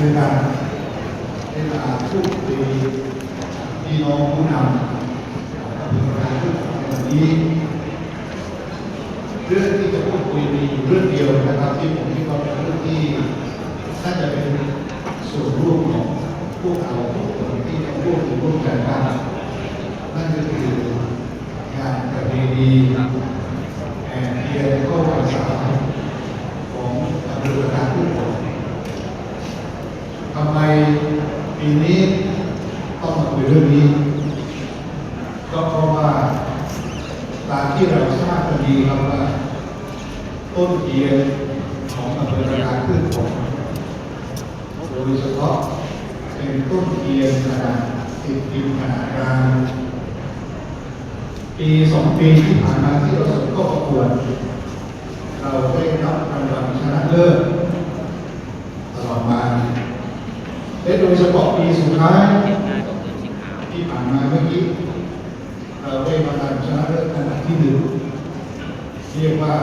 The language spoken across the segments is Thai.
คือการเวลาพูดคุยพี่น้องผู้นำของเภอการพูดวันนี้เรื่องที่จะพูดคุยมีอยู่เรื่องเดียวนะครับที่ผมคิดว่าเป็นเรื่องที่น่าจะเป็นส่วนร่วมของพวกเราทุกคนที่จะพูดถึงร่วมกันว่านั่นก็คืองานประเพณีแห่เทียนเข้าพรรษาของอำเภอการพูดผลทำไม ปีนี้ต้องมาคุยเรื่องนี้ ก็เพราะว่าตามที่เราทราบกันดีครับว่า ต้นเทียนของอำเภอระการขึ้นผมโดยเฉพาะเป็นต้นเทียนขนาดติดดินขนาดกลางปีสองปีที่ผ่านมาที่เราส่งเข้าประกวด เราได้รับรางวัลชนะเลิศตลอดมา และโดยเฉพาะปีสุดท้ายที่ผ่านมาเมื่อกี้เราได้มาทำชนะเลิศอันดับที่หนึ่งเรียกว่า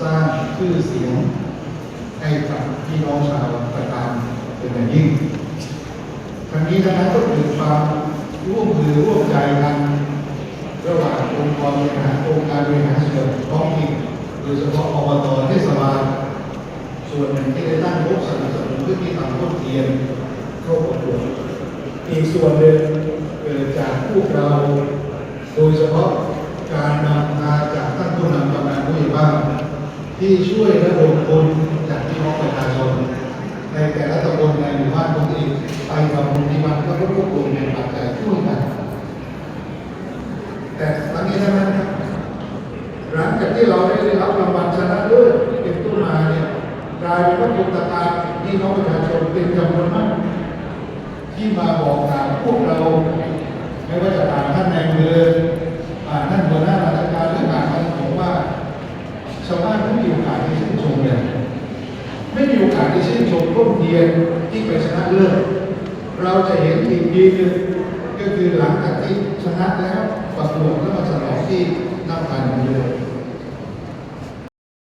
สร้างชื่อเสียงให้กับพี่น้องชาวประการเป็นอย่างยิ่งทั้งนี้ทั้งนั้นก็เกิดความร่วมมือร่วมใจกันระหว่างองค์กรบริหารองค์การบริหารส่วนท้องถิ่นโดยเฉพาะอบตเทศบาลส่วนหนึ่งที่ได้ตั้งงบสนับสนุนเพื่อที่ทำต้นเทียน เข้าประกวดอีกส่วนหนึ่งเกิดจากพวกเรา โดยเฉพาะการนำมาจากท่านผู้นำกำนันผู้ใหญ่บ้านที่ช่วยระดมทุนจากพี่น้องประชาชนในแต่ละตำบลในหมู่บ้านของตัวเองไปทำบุญที่บ้านก็รวบรวมในปัจจัยช่วยกันแต่ทั้งนี้ทั้งนั้นครับหลังจากที่เราได้รับรางวัลชนะเลิศเป็นต้นมาเนี่ยกลายเป็นว่าคนตะการพี่น้องประชาชนเป็นจำนวนมาก ที่มาบอกกล่าวพวกเรา ไม่ว่าจะผ่านท่านในายเมืองผ่านท่านหัวหน้าราชการหรือผ่านท่านผมว่าชาวบ้านไม่มีโอกาสได้ชื่นชมเลยไม่มีโอกาสได้ชื่นชมร่มเทียนที่ไปชนะเลิศเราจะเห็นอีกทีหนึงก็คือหลังจากที่ชนะแล้วประกวดแล้วมาฉลองที่น้ำตาลเรือง